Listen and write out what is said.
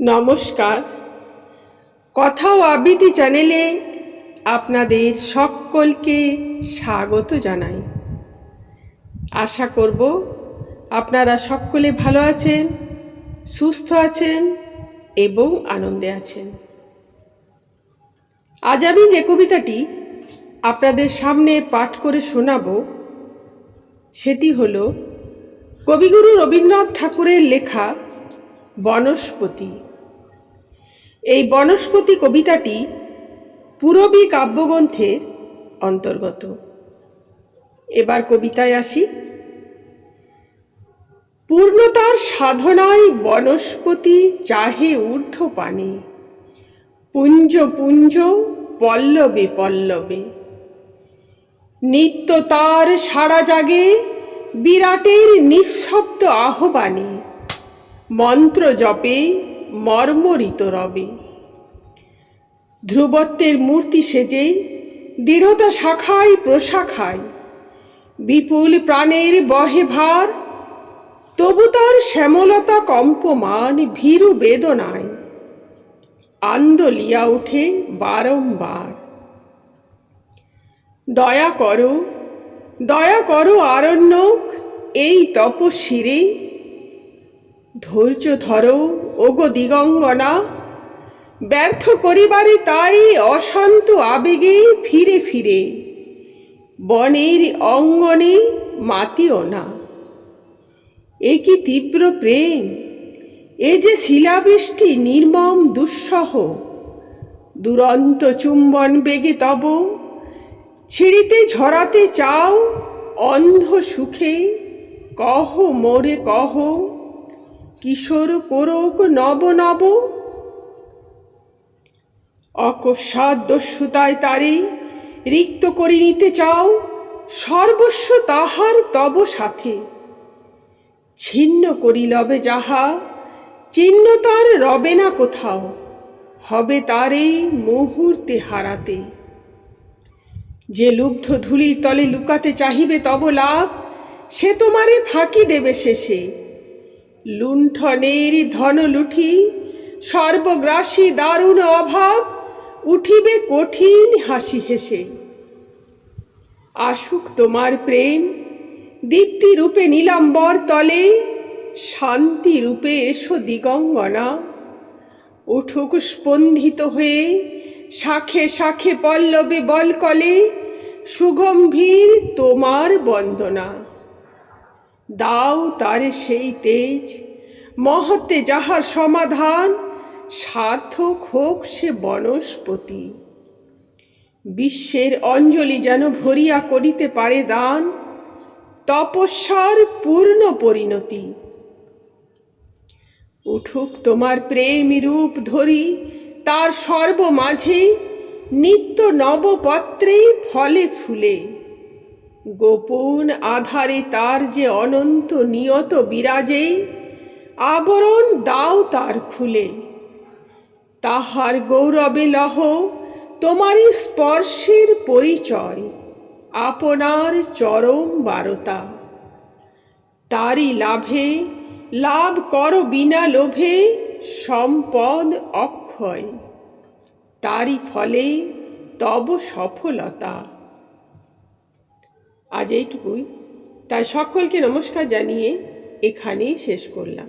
নমস্কার। কথা ও আবৃত্তি চ্যানেলে আপনাদের সকলকে স্বাগত জানাই। আশা করব আপনারা সকলে ভালো আছেন, সুস্থ আছেন এবং আনন্দে আছেন। আজ আমি যে কবিতাটি আপনাদের সামনে পাঠ করে শোনাব, সেটি হল কবিগুরু রবীন্দ্রনাথ ঠাকুরের লেখা বনস্পতি। এই বনস্পতি কবিতাটি পূরবী কাব্যগ্রন্থের অন্তর্গত। এবার কবিতায় আসি। পূর্ণতার সাধনায় বনস্পতি চাহে ঊর্ধ্ব পানে। পুঞ্জ পুঞ্জ পল্লবে পল্লবে। নিত্য তার সারা জাগে বিরাটের নিঃশব্দ আহ্বানে। মন্ত্র জপে মর্মরিত রবে। ধ্রুবত্বের মূর্তি সেজে দৃঢ়তা শাখায় প্রশাখায়। বিপুল প্রাণের বহে ভার, তবু তার শ্যামলতা কম্পমান ভীরু বেদনায়। আন্দোলিয়া ওঠে বারংবার। দয়া করো দয়া করো আরণ্যক, এই তপশিরে ধৈর্য ধরো, ওগো দিগঙ্গনা। ব্যর্থ করিবারে তাই অশান্ত আবেগে ফিরে ফিরে। বনের অঙ্গনে মাতিও না। এ কি তীব্র প্রেম? এ যে শিলাবৃষ্টি নির্মম দুঃসহ। দুরন্ত চুম্বন বেগে তব। ছিঁড়িতে ঝরাতে চাও অন্ধ সুখে। কহ মোরে কহ কিশোর কোরক নব নব। অকস্মাৎ দস্যুতায় তারে রিক্ত করে নিতে চাও, সর্বস্ব তাহার তব সাথে। ছিন্ন করি লবে যাহা, চিহ্ন তার রবে না কোথাও, হবে তারে মুহূর্তে হারাতে। যে লুব্ধ ধুলির তলে লুকাতে চাহিবে তব লাভ, সে তোমারে ফাঁকি দেবে শেষে। লুণ্ঠনের ধন লুঠি, সর্বগ্রাসী দারুণ অভাব, উঠিবে কঠিন হাসি হেসে। আসুক তোমার প্রেম, দীপ্তি রূপে নীলাম্বর তলে, শান্তি রূপে এসো দিগঙ্গনা। উঠুক স্পন্দিত হয়ে, শাখে শাখে পল্লবে বলকলে, সুগম্ভীর তোমার বন্দনা। দাও তারে সেই তেজ। মহত্বে যাহার সমাধান, সার্থক হোক সে বনস্পতি। বিশ্বের অঞ্জলি যেন ভরিয়া করিতে পারে দান, তপস্যার পূর্ণ পরিণতি। উঠুক তোমার প্রেম রূপ ধরি, তার সর্বমাঝে নিত্য নবপত্রে ফলে ফুলে। গোপন আধারে তার যে অনন্ত নিয়ত বিরাজে, আবরণ দাও তার খুলে। তাহার গৌরবে লহ তোমারই স্পর্শের পরিচয়, আপনার চরম বারতা। তারই লাভে লাভ কর বিনা লোভে সম্পদ অক্ষয়। তারই ফলে তব সফলতা। আজ এইটুকুই। তাই সকলকে নমস্কার জানিয়ে এখানেই শেষ করলাম।